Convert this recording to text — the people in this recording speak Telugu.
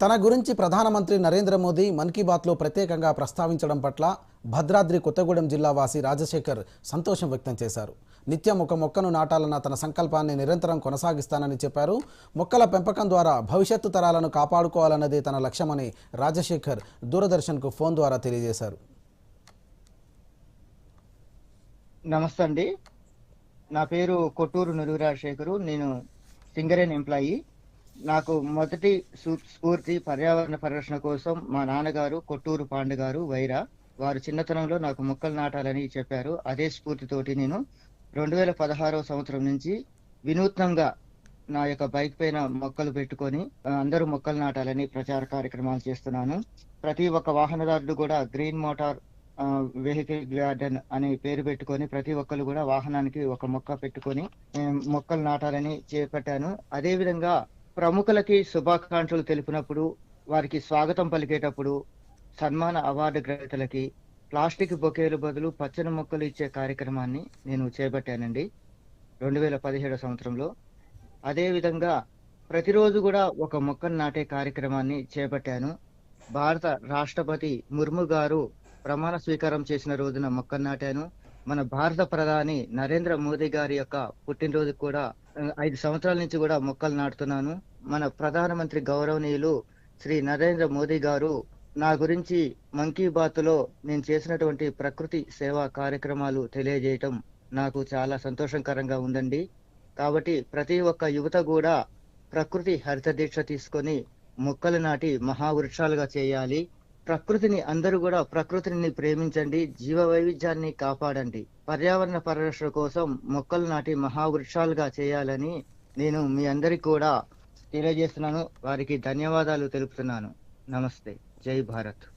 తన గురించి ప్రధానమంత్రి నరేంద్ర మోదీ మన్ కీ బాత్లో ప్రత్యేకంగా ప్రస్తావించడం పట్ల భద్రాద్రి కొత్తగూడెం జిల్లా వాసి రాజశేఖర్ సంతోషం వ్యక్తం చేశారు. నిత్యం ఒక మొక్కను నాటాలన్న తన సంకల్పాన్ని నిరంతరం కొనసాగిస్తానని చెప్పారు. మొక్కల పెంపకం ద్వారా భవిష్యత్తు తరాలను కాపాడుకోవాలన్నదే తన లక్ష్యమని రాజశేఖర్ దూరదర్శన్కు ఫోన్ ద్వారా తెలియజేశారు. నమస్తే అండి. నా పేరు కొట్టూరు నురుగు రాజశేఖరు. నేను సింగరేన్ ఎంప్లాయీ. నాకు మొదటి స్ఫూర్తి పర్యావరణ పరిరక్షణ కోసం మా నాన్నగారు కొట్టూరు పాండు గారు వైరా. వారు చిన్నతనంలో నాకు మొక్కలు నాటాలని చెప్పారు. అదే స్ఫూర్తితోటి నేను రెండు వేల పదహారవ సంవత్సరం నుంచి వినూత్నంగా నా యొక్క బైక్ పైన మొక్కలు పెట్టుకొని అందరూ మొక్కలు నాటాలని ప్రచార కార్యక్రమాలు చేస్తున్నాను. ప్రతి ఒక్క వాహనదారుడు కూడా గ్రీన్ మోటార్ వెహికల్ గార్డెన్ అనే పేరు పెట్టుకొని ప్రతి ఒక్కరు కూడా వాహనానికి ఒక మొక్క పెట్టుకొని మొక్కలు నాటాలని చేపట్టాను. అదేవిధంగా ప్రముఖులకి శుభాకాంక్షలు తెలిపినప్పుడు వారికి స్వాగతం పలికేటప్పుడు సన్మాన అవార్డు గ్రహీతలకి ప్లాస్టిక్ బొకేలు బదులు పచ్చని మొక్కలు ఇచ్చే కార్యక్రమాన్ని నేను చేపట్టానండి. రెండు వేల పదిహేడు సంవత్సరంలో. అదేవిధంగా ప్రతిరోజు కూడా ఒక మొక్కను నాటే కార్యక్రమాన్ని చేపట్టాను. భారత రాష్ట్రపతి ముర్ము గారు ప్రమాణ స్వీకారం చేసిన రోజున మొక్కను నాటాను. మన భారత ప్రధాని నరేంద్ర మోదీ గారి యొక్క పుట్టినరోజు కూడా ఐదు సంవత్సరాల నుంచి కూడా మొక్కలు నాటుతున్నాను. మన ప్రధానమంత్రి గౌరవనీయులు శ్రీ నరేంద్ర మోదీ గారు నా గురించి మంకీ కీ బాత్లో నేను చేసినటువంటి ప్రకృతి సేవా కార్యక్రమాలు తెలియజేయటం నాకు చాలా సంతోషకరంగా ఉందండి. కాబట్టి ప్రతి ఒక్క యువత కూడా ప్రకృతి హరిత దీక్ష తీసుకొని మొక్కలు నాటి మహావృక్షాలుగా చేయాలి. ప్రకృతిని అందరూ కూడా ప్రకృతిని ప్రేమించండి జీవ వైవిధ్యాన్ని కాపాడండి. పర్యావరణ పరిరక్షణ కోసం మొక్కలు నాటి మహావృక్షాలుగా చేయాలని నేను మీ అందరికి కూడా తెలియజేస్తున్నాను. వారికి ధన్యవాదాలు తెలుపుతున్నాను. నమస్తే. జై భారత్.